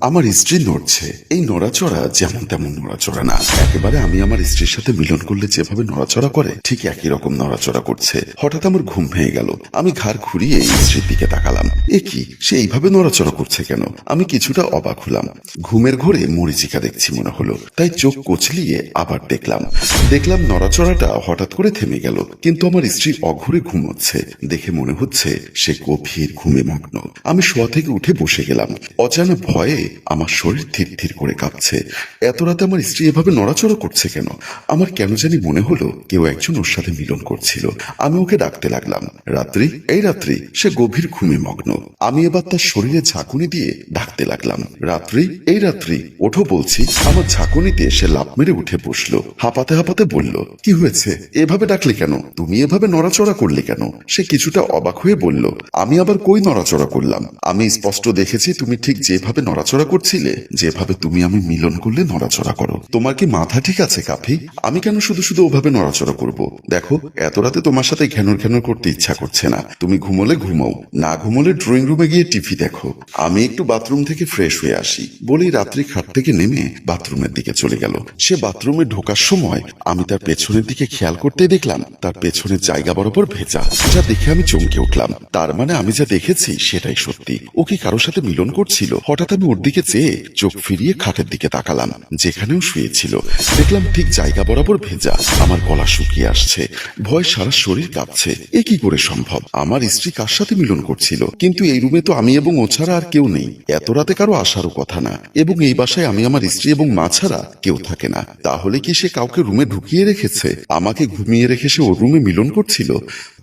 আমার স্ত্রী নড়ছে। এই নড়াচড়া যেমন তেমন নড়াচড়া না। একেবারে আমি আমার স্ত্রীর সাথে মিলন করলে যেভাবে নড়াচড়া করে, ঠিক একই রকম নড়াচড়া করছে। হঠাৎ আমার ঘুম ভেঙে গেল। আমি ঘাড় ঘুরিয়ে স্ত্রীর দিকে তাকালাম। এ কি? সে এইভাবে নড়াচড়া করছে কেন? আমি কিছুটা অবাক হলাম। ঘুমের ঘোরে মরিচিকা দেখছি মনে হলো। তাই চোখ কচলিয়ে আবার দেখলাম। দেখলাম নড়াচড়াটা হঠাৎ করে থেমে গেল। কিন্তু আমার স্ত্রী অঘরে ঘুমোচ্ছে। দেখে মনে হচ্ছে সে গভীর ঘুমে মগ্ন। আমি শোয়া থেকে উঠে বসে গেলাম। অজানা ভয়ে আমার শরীর থির থির করে কাঁপছে। এত রাতে আমার স্ত্রী এভাবে নড়াচড়া করছে কেন? আমার কেন জানি মনে হলো কেউ একজন ওর সাথে মিলন করছিল। আমি ওকে ডাকতে লাগলাম। রাত্রি? এই রাত্রি, সে গভীর ঘুমে মগ্ন। আমি এবার তার শরীরে ঝাঁকুনি দিয়ে ডাকতে লাগলাম। রাত্রি? এই রাত্রি, ওঠো বলছি। আমার ঝাঁকুনিতে সে লাভ মেরে উঠে বসল। হাঁপাতে হাঁপাতে বলল, কি হয়েছে? এভাবে ডাকলে কেন? তুমি এভাবে নড়াচড়া করলে কেন? সে কিছুটা অবাক হয়ে বলল, আমি আবার কই নড়াচড়া করলাম? আমি স্পষ্ট দেখেছি তুমি ঠিক যেভাবে নড়াচড়া করছিলে? যেভাবে তুমি আমি মিলন করলে নড়াচড়া করো। তোমার কি মাথা ঠিক আছে, কাফি? আমি কেন শুধু শুধু ওভাবে নড়াচড়া করব? দেখো, এত রাতে তোমার সাথে ঘ্যানর ঘ্যানর করতে ইচ্ছা করছে না। তুমি ঘুমোলে ঘুমাও, না ঘুমোলে ড্রয়িং রুমে গিয়ে টিভি দেখো। আমি একটু বাথরুম থেকে ফ্রেশ হয়ে আসি। বলেই রাত্রি খাট থেকে নেমে বাথরুমের দিকে চলে গেল। সে বাথরুমে ঢোকার সময় আমি তার পেছনের দিকে খেয়াল করতে দেখলাম, তার পেছনের জায়গা বরাবর ভেজা। যা দেখে আমি চমকে উঠলাম। তার মানে আমি যা দেখেছি সেটাই সত্যি। ও কি কারোর সাথে মিলন করছিল? হঠাৎ আমি ওর দিকে চেয়ে চোখ ফিরিয়ে খাটের দিকে তাকালাম, যেখানেও শুয়েছিল। দেখলাম ঠিক জায়গা বরাবর ভেজা। আমার গলা শুকিয়ে আসছে। ভয় সারা শরীর কাঁপছে। এ কি করে সম্ভব? আমার স্ত্রী কার সাথে মিলন করছিল? কিন্তু এই রুমে তো আমি এবং ও ছাড়া আর কেউ নেই। এত রাতে কারও আসারও কথা না। এবং এই বাসায় আমি আমার স্ত্রী এবং মা ছাড়া কেউ থাকে না। তাহলে কি সে কাউকে রুমে ঢুকিয়ে রেখেছে? আমাকে ঘুমিয়ে রেখে সে ওর রুমে মিলন করছিল?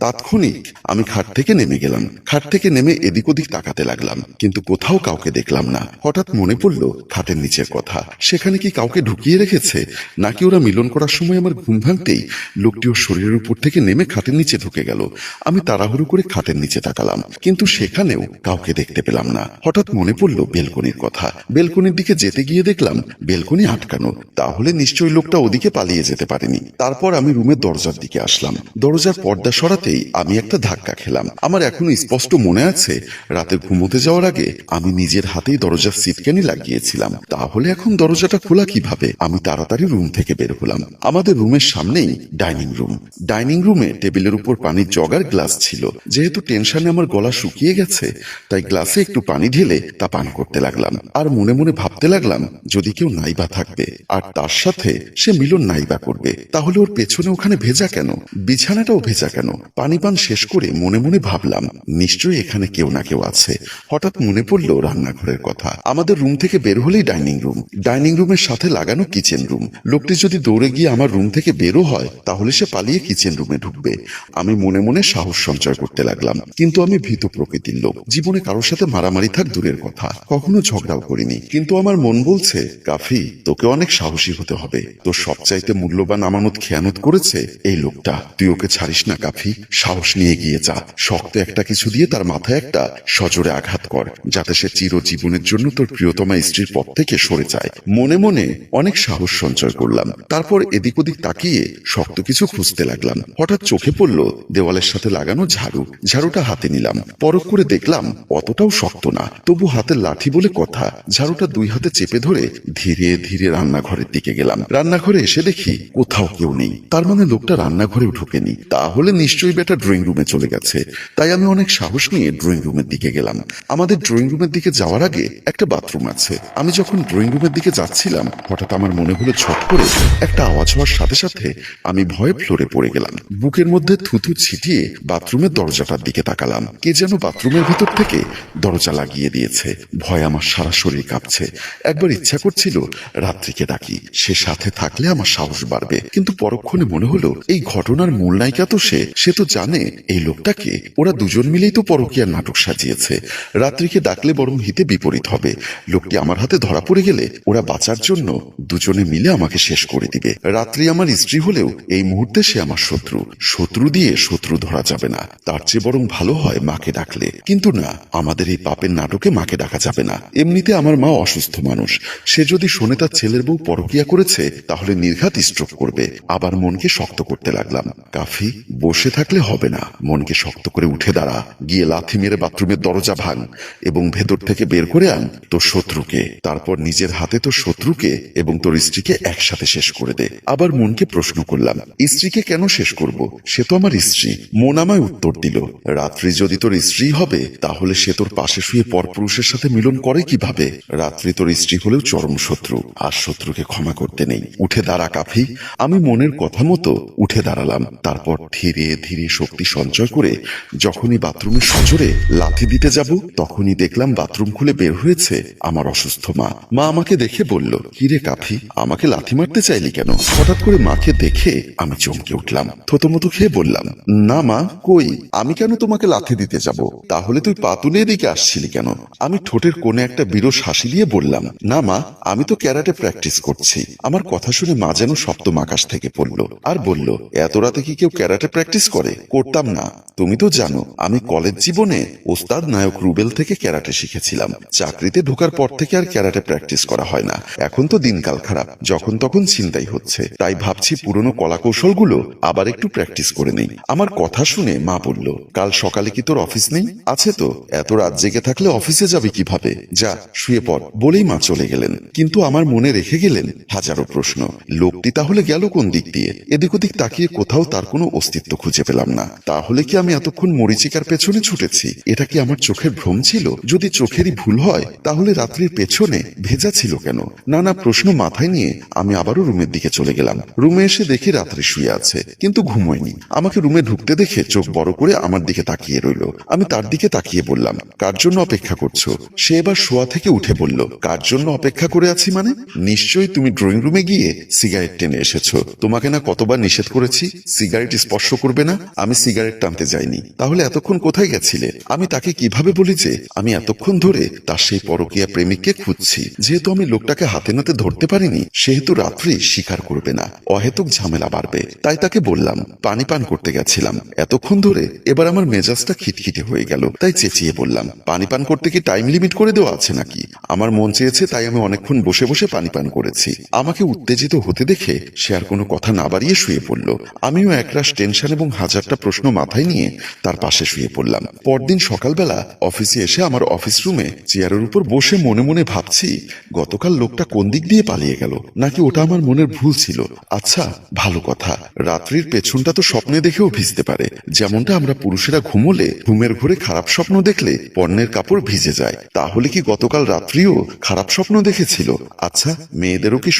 তাৎক্ষণিক আমি খাট থেকে নেমে গেলাম। খাট থেকে নেমে এদিক ওদিক তাকাতে লাগলাম। কিন্তু কোথাও কাউকে দেখলাম না। হঠাৎ মনে পড়ল খাটের নিচের কথা। সেখানে কি কাউকে ঢুকিয়ে রেখেছে? নাকি ওরা মিলন করার সময় আমার ঘুম ভাঙতেই লোকটি ওর শরীরের উপর থেকে নেমে খাটের নিচে ঢুকে গেল। আমি তাড়াহুড়ো করে খাটের নিচে তাকালাম, কিন্তু সেখানেও কাউকে দেখতে পেলাম না। হঠাৎ মনে পড়ল বেলকনির কথা। বেলকনির দিকে যেতে গিয়ে দেখলাম বেলকনি আটকানো। তাহলে নিশ্চয়ই লোকটা ওদিকে পালিয়ে যেতে পারেনি। তারপর আমি রুমের দরজার দিকে আসলাম। দরজার পর্দা সরাতেই আমি একটা ধাক্কা খেলাম। আমার এখনও স্পষ্ট মনে আছে, রাতে ঘুমোতে যাওয়ার আগে আমি নিজের হাতেই দরজার সিটকানি লাগিয়েছিলাম। তাহলে এখন দরজাটা খোলা কীভাবে? আমি তাড়াতাড়ি রুম থেকে বের হলাম। আমাদের রুমের সামনেই ডাইনিং রুম। ডাইনিং রুমে টেবিলের উপর পানির জগার গ্লাস ছিল। যেহেতু টেনশনে আমার গলা শুকিয়ে গেছে, তাই গ্লাসে একটু পানি ঢেলে তা পান করতে লাগলাম। আর মনে মনে ভাবতে লাগলাম, যদি কেউ নাইবা থাকবে, আর তার সাথে সে মিলন নাইবা করবে, তাহলে ওর পেছনে ওখানে ভেজা কেন? বিছানাটাও ভেজা কেন? পানি পান শেষ করে মনে মনে ভাবলাম, নিশ্চয়ই এখানে কেউ না কেউ আছে। হঠাৎ মনে পড়ল রান্নাঘরের কথা। আমাদের রুম থেকে বের হলেই ডাইনিং রুম। ডাইনিং রুমের সাথে লাগানো কিচেন রুম। লোকটি যদি দৌড়ে গিয়ে আমার রুম থেকে বেরো হয়, তাহলে সে পালিয়ে কিচেন রুমে ঢুকবে। আমি মনে মনে সাহস সঞ্চয় করতে লাগলাম, কিন্তু আমি ভীত প্রকৃতির লোক। জীবনে কারোর সাথে মারামারি থাক দূরের কথা, কখনো ঝগড়াও করিনি। কিন্তু আমার মন বলছে, কাফি, তোকে অনেক সাহসী হতে হবে। তোর সবচাইতে মূল্যবান আমানত খেয়ানত করেছে এই লোকটা। তুই ওকে ছাড়িস না, কাফি। সাহস নিয়ে গিয়ে যা। শক্ত একটা কিছু দিয়ে তার মাথায় একটা সজোরে আঘাত কর, যাতে সে চিরজীবনের জন্য তোর প্রিয়তমা স্ত্রীর পথ থেকে সরে যায়। মনে মনে অনেক সাহস সঞ্চয় করলাম। তারপর এদিক ওদিক তাকিয়ে শক্ত কিছু খুঁজতে লাগলাম। হঠাৎ চোখে পড়ল দেওয়ালের সাথে লাগানো ঝাড়ু। ঝাড়ুটা হাতে নিলাম। পরখ করে দেখলাম অতটাও শক্ত না। তবু হাতের লাঠি বলে কথা, ঝাড়ুটা দুই হাতে চেপে ধরে ধীরে ধীরে রান্নাঘরের দিকে গেলাম। রান্নাঘরে এসে দেখি কোথাও কেউ নেই। তার মানে লোকটা রান্নাঘরেও ঢোকেনি। তাহলে নিশ্চয়ই বেটা ড্রয়িং রুমে চলে গেছে। তাই আমি অনেক সাহস নিয়ে ড্রয়িং রুমের দিকে গেলাম। আমাদের ড্রয়িং রুমের দিকে যাওয়ার আগে একটা বাথরুম আছে। আমি যখন ড্রয়িং রুমের দিকে যাচ্ছিলাম, হঠাৎ আমার মনে হলো ছট করে একটা আওয়াজ হওয়ার সাথে সাথে আমি ভয়ে ফ্লোরে পড়ে গেলাম। বুকের মধ্যে থুতু ছিটিয়ে বাথরুমের দরজাটার দিকে তাকালাম। কে যেন বাথরুমের ভিতর থেকে দরজা লাগিয়ে দিয়েছে। ভয় আমার সারা শরীর কাঁপছে। একবার ইচ্ছা করছিল রাত্রিকে ডাকি। সে সাথে থাকলে আমার সাহস বাড়বে। কিন্তু পরক্ষণে মনে হলো, এই ঘটনার মূল নায়িকা তো সে। সে তো জানে এই লোকটাকে। ওরা দুজন মিলেই তো পরকীয়ার নাটক সাজিয়েছে। রাত্রিকে ডাকলে বরং হিতে বিপরীত হবে। লোকটি আমার হাতে ধরা পড়ে গেলে ওরা বাঁচার জন্য দুজনে মিলে আমাকে শেষ করে দিবে। রাত্রি আমার স্ত্রী হলেও এই মুহূর্তে সে আমার শত্রু। শত্রু দিয়ে শত্রু ধরা যাবে না। তার চেয়ে বরং ভালো হয় মাকে ডাকলে। কিন্তু না, আমাদের এই পাপের নাটকে মাকে ডাকা যাবে না। এমনিতে আমার মা অসুস্থ মানুষ। সে যদি শোনে তার ছেলের বউ পরকিয়া করেছে, তাহলে নির্ঘাত স্ট্রোক করবে। আবার মনকে শক্ত করতে লাগলাম। কাফি, বসে থাকলে হবে না। মনকে শক্ত করে উঠে দাঁড়া। গিয়ে লাথি মেরে বাথরুমের দরজা ভাঙ এবং ভেতর থেকে বের করে আন। তোর শত্রুকে। তারপর নিজের হাতে তোর শত্রুকে এবং তোর স্ত্রীকে একসাথে শেষ করে দে। আবার মনকে প্রশ্ন করলাম, স্ত্রীকে কেন শেষ করব? সে তো আমার স্ত্রী। মন আমায় উত্তর দিল, রাত্রি যদি তোর স্ত্রী হবে, তাহলে সে তোর পাশে শুয়ে পরপুরুষের সাথে মিলন করে কীভাবে? রাত্রি তোর স্ত্রী হলেও চরম শত্রু, আর শত্রুকে ক্ষমা করতে নেই। উঠে দাঁড়া কাফি, আমি মনের কথা মতো উঠে দাঁড়ালাম। তারপর ধীরে ধীরে শক্তি সঞ্চয় করে, যখনই বাথরুমের সজোরে লাথি দিতে যাব, তখনই দেখলাম বাথরুম খুলে বের হয়েছে আমার অসুস্থ মা। মা আমাকে দেখে বলল, কিরে কাফি, আমাকে লাথি মারতে চাইলি কেন? হঠাৎ করে মাকে দেখে আমি চমকে উঠলাম। থতমতো খেয়ে বললাম, না মা, কই? আমি কেন তোমাকে লাথি দিতে যাব? তাহলে তুই পাতুলে এদিকে আসছিলি কেন? আমি ঠোঁটের কোণে একটা বিরস হাসি দিয়ে বললাম, না মা, আমি তো ক্যারাটে প্র্যাকটিস করছি। আমার কথা শুনে মা যেন সপ্তম আকাশ থেকে পড়ল আর বলল, এত রাতে কি কেউ ক্যারাটে প্র্যাকটিস করে? করতাম না। তুমি তো জানো, আমি কলেজ জীবনে ওস্তাদ নায়ক রুবেল থেকে ক্যারাটে শিখেছিলাম। চাকরিতে ঢোকার পর থেকে আর ক্যারাটে প্র্যাকটিস করা হয় না। এখন তো দিনকাল খারাপ। যখন তখন চিন্তাই হচ্ছে। তাই ভাবছি পুরনো কলা কৌশলগুলো আবার একটু প্র্যাকটিস করে নেই। আমার কথা শুনে মা বলল, কাল সকালে কি তোর অফিস নেই? আছে তো। এত রাত জেগে থাকলে অফিসে যাবে কীভাবে? যা, শুয়ে পড়। বলেই মা চলে গেলেন। কিন্তু আমার মনে রেখে গেলেন হাজারো প্রশ্ন। লোকটি তাহলে গেল কোন দিক দিয়ে? এদিক ওদিক তাকিয়ে কোথাও তার কোনো অস্তিত্ব খুঁজে পেলাম না। তাহলে কি আমি এতক্ষণ মরিচিকার পেছনে ছুটেছি? এটা কি আমার চোখের ভ্রম ছিল? যদি চোখেরই ভুল হয় তাহলে রাত্রির পেছনে ভেজা ছিল কেন? নানা প্রশ্ন মাথায় নিয়ে আমি আবারও রুমের দিকে চলে গেলাম। রুমে এসে দেখি রাত্রি শুয়ে আছে, কিন্তু ঘুমোয়নি। আমাকে রুমে ঢুকতে দেখে চোখ বড় করে আমার দিকে তাকিয়ে রইল। আমি তার দিকে তাকিয়ে বললাম, কার জন্য অপেক্ষা করছ? সে এবার শোয়া থেকে উঠে বলল, কার জন্য অপেক্ষা করে আছি মানে? নিশ্চয়ই তুমি ড্রয়িং রুমে গিয়ে সিগারেট টেনে এসেছ। তোমাকে না কতবার নিষেধ করেছি, সিগারেট স্পর্শ করবে না? আমি সিগারেট টানতে যাইনি। তাহলে এতক্ষণ কোথায় গেছিলে? আমি তাকে কীভাবে বলি যে, আমি এতক্ষণ ধরে তার সেই পরকীয়া প্রেমিককে খুঁজছি। যেহেতু আমি লোকটাকে হাতে নাতে ধরতে পারিনি, সেহেতু রাত্রি স্বীকার করবে না। অহেতুক ঝামেলা বাড়বে। তাই তাকে বললাম, পানি পান করতে গেছিলাম। এতক্ষণ ধরে এবার আমার মেজাজটা খিটখিটে হয়ে গেল। তাই চেঁচিয়ে বললাম, পানি পান করতে কি টাইম লিমিট করে দেওয়া আছে নাকি? আমার মন চেয়েছে তাই আমি অনেকক্ষণ বসে বসে পানি পান করেছি। আমাকে উত্তেজিত হতে দেখে সে আর কোনো কথা না বাড়িয়ে শুয়ে পড়ল। আমিও একরাশ টেনশন এবং হাজারটা প্রশ্ন মাথায় নিয়ে তার পাশে শুয়ে পড়লাম। পরদিন সকালবেলা অফিসে এসে আমার অফিস রুমে চেয়ারের উপর বসে মনে মনে ভাবছি, গতকাল লোকটা কোন দিক দিয়ে পালিয়ে গেল? নাকি ওটা আমার মনের ভুল ছিল? আচ্ছা ভালো কথা। রাত্রির পেছনটা তো স্বপ্নে দেখেও ভিজতে পারে। যেমনটা আমরা পুরুষেরা ঘুমোলে, ঘুমের ঘরে খারাপ স্বপ্ন দেখলে পণ্যের কাপড় ভিজে যায়। তাহলে কি গতকাল রাত্রিও খারাপ স্বপ্ন দেখেছিল? আচ্ছা মেয়েদেরও কি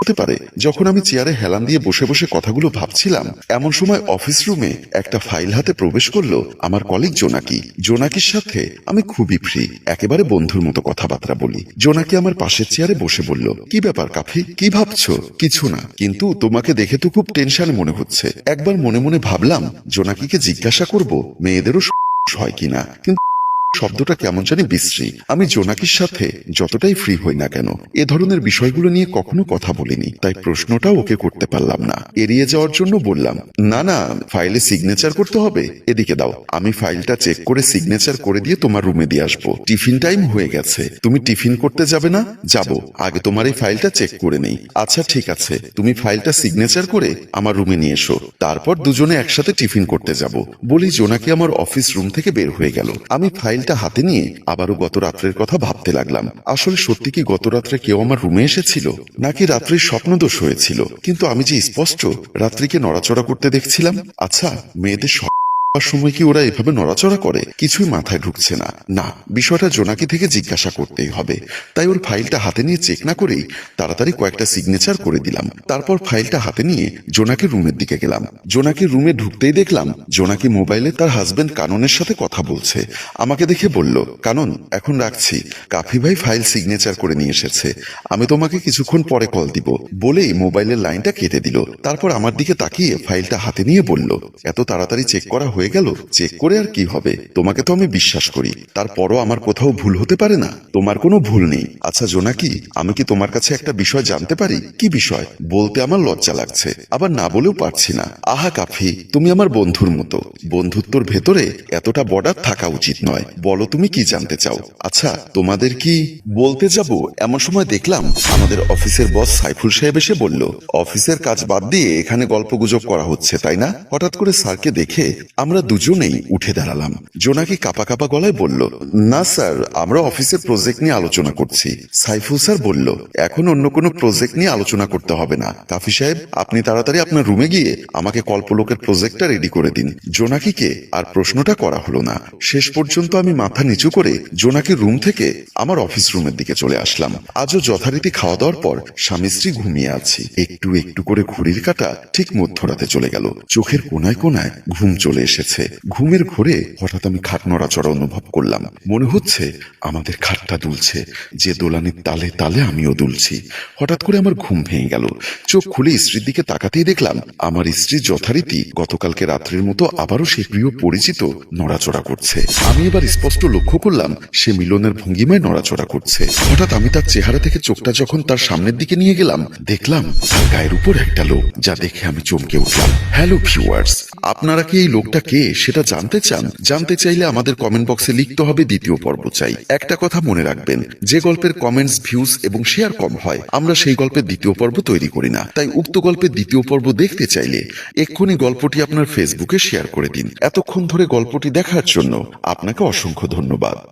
হতে পারে। যখন আমি চেয়ারে হেলান দিয়ে বসে বসে কথাগুলো ভাবছিলাম, এমন সময় অফিস রুমে একটা ফাইল হাতে প্রবেশ করল আমার কলিগ জোনাকি। জোনাকির সাথে আমি খুবই ফ্রি, একেবারে বন্ধুর মতো কথাবার্তা বলি। জোনাকি আমার পাশের চেয়ারে বসে বলল, কি ব্যাপার কাফি? কি ভাবছ? কিছু না, কিন্তু তোমাকে দেখে তো খুব টেনশন মনে হচ্ছে। একবার মনে মনে ভাবলাম, জোনাকিকে জিজ্ঞাসা করব, মেয়েদেরও হয় কিনা। কিন্তু শব্দটা কেমন জানি বিশ্রী। আমি জোনাকির সাথে যতটাই ফ্রি হই না কেন, এ ধরনের বিষয়গুলো নিয়ে কখনো কথা বলিনি, তাই প্রশ্নটাও ওকে করতে পারলাম না। এড়িয়ে যাওয়ার জন্য বললাম, না না ফাইলে সিগনেচার করতে হবে, এদিকে দাও। আমি ফাইলটা চেক করে সিগনেচার করে দিয়ে তোমার রুমে দিয়ে আসব। টিফিন টাইম হয়ে গেছে। তুমি টিফিন করতে যাবে না? যাব। আগে তোমার এই ফাইলটা চেক করে নেই। আচ্ছা ঠিক আছে। তুমি ফাইলটা সিগনেচার করে আমার রুমে নিয়ে এসো। তারপর দুজনে একসাথে টিফিন করতে যাব। বলি, জোনাকি আমার অফিস রুম থেকে বের হয়ে গেল। আমি ফাইলটা হাতে নিয়ে আবারও গত রাত্রের কথা ভাবতে লাগলাম। আসলে সত্যি কি গত রাত্রে কেউ আমার রুমে এসেছিল? নাকি রাত্রির স্বপ্নদোষ হয়েছিল? কিন্তু আমি যে স্পষ্ট রাত্রিকে নড়াচড়া করতে দেখছিলাম? আচ্ছা মেয়েদের স্বপ্ন সময় কি ওরা এভাবে নড়াচড়া করে? কিছুই মাথায় ঢুকছে না। না, বিষয়টা জোনাকি থেকে জিজ্ঞাসা করতেই হবে। তাই ওর ফাইলটা হাতে নিয়ে চেক না করেই তাড়াতাড়ি কয়েকটা সিগনেচার করে দিলাম। তারপর ফাইলটা হাতে নিয়ে জোনাকির রুমের দিকে গেলাম। জোনাকির রুমে ঢুকতেই দেখলাম জোনাকি মোবাইলে তার হাজবেন্ড কাননের সাথে কথা বলছে। আমাকে দেখে বলল, কানন, এখন রাখছি। কাফি ভাই ফাইল সিগনেচার করে নিয়ে এসেছে। আমি তোমাকে কিছুক্ষণ পরে কল দিব। বলেই মোবাইলের লাইনটা কেটে দিল। তারপর আমার দিকে তাকিয়ে ফাইলটা হাতে নিয়ে বলল, এত তাড়াতাড়ি চেক করা হয়ে গেল, চেক করে আর কি হবে? তোমাকে তো আমি বিশ্বাস করি। তারপরও আমার কোথাও ভুল হতে পারে না। তোমার কোনো ভুল নেই। আচ্ছা জোনাকি, আমি কি তোমার কাছে একটা বিষয় জানতে পারি? কি বিষয়? বলতে আমার লজ্জা লাগছে। আবার না বলেও পারছি না। আহা, কাফি, তুমি আমার বন্ধুর মতো। বন্ধুত্বর ভেতরে এতটা বর্ডার থাকা উচিত নয়। বলো তুমি কি জানতে চাও? আচ্ছা তোমাদের কি বলতে যাব? এমন সময় দেখলাম আমাদের অফিসের বস সাইফুল সাহেব এসে বলল, অফিসের কাজ বাদ দিয়ে এখানে গল্প গুজব করা হচ্ছে, তাই না? হঠাৎ করে স্যারকে দেখে আমরা দুজনেই উঠে দাঁড়ালাম। জোনাকি কাপা কাপা গলায় বলল, না স্যার, আমরা অফিসের প্রজেক্ট নিয়ে আলোচনা করছি। সাইফুল স্যার বলল, এখন অন্য কোনো প্রজেক্ট নিয়ে আলোচনা করতে হবে না। কাফি সাহেব, আপনি তাড়াতাড়ি আপনার রুমে গিয়ে আমাকে কল্পলোকের প্রজেক্টটা রেডি করে দিন। জোনাকিকে আর প্রশ্নটা করা হলো না। শেষ পর্যন্ত আমি মাথা নিচু করে জোনাকির রুম থেকে আমার অফিস রুমের দিকে চলে আসলাম। আজও যথারীতি খাওয়া দাওয়ার পর স্বামী স্ত্রী ঘুমিয়ে আছি। একটু একটু করে ঘড়ির কাটা ঠিক মধ্যরাতে চলে গেল। চোখের কোনায় কোনায় ঘুম চলে এসেছে। ঘুমের ঘোরে হঠাৎ আমি খাট নড়াচড়া অনুভব করলাম। মনে হচ্ছে আমাদের খাটটা দুলছে। যে দোলানির তালে তালে আমিও দুলছি। হঠাৎ করে আমার ঘুম ভেঙে গেল। চোখ খুলে স্ত্রীর দিকে তাকাতেই দেখলাম, আমার স্ত্রী যথারীতি গতকালকে রাত্রের মতো আবারও সে প্রিয় পরিচিত নড়াচড়া করছে। আমি এবার স্পষ্ট লক্ষ্য করলাম, সে মিলনের ভঙ্গিমায় নড়াচড়া করছে। হঠাৎ আমি তার চেহারা থেকে চোখটা যখন তার সামনের দিকে নিয়ে গেলাম, দেখলাম তার গায়ের উপর একটা লোক, যা দেখে আমি চমকে উঠলাম। হ্যালো ভিউয়ার্স আপনারা কি এই লোকটা কে? সেটা জানতে চান? জানতে চাইলে আমাদের কমেন্ট বক্সে লিখতে হবে দ্বিতীয় পর্ব চাই। একটা কথা মনে রাখবেন, যে গল্পের কমেন্টস ভিউজ এবং শেয়ার কম হয়, আমরা সেই গল্পের দ্বিতীয় পর্ব তৈরি করি না। তাই উক্ত গল্পের দ্বিতীয় পর্ব দেখতে চাইলে এক্ষুনি গল্পটি আপনার ফেসবুকে শেয়ার করে দিন। এতক্ষণ ধরে গল্পটি দেখার জন্য আপনাকে অসংখ্য ধন্যবাদ।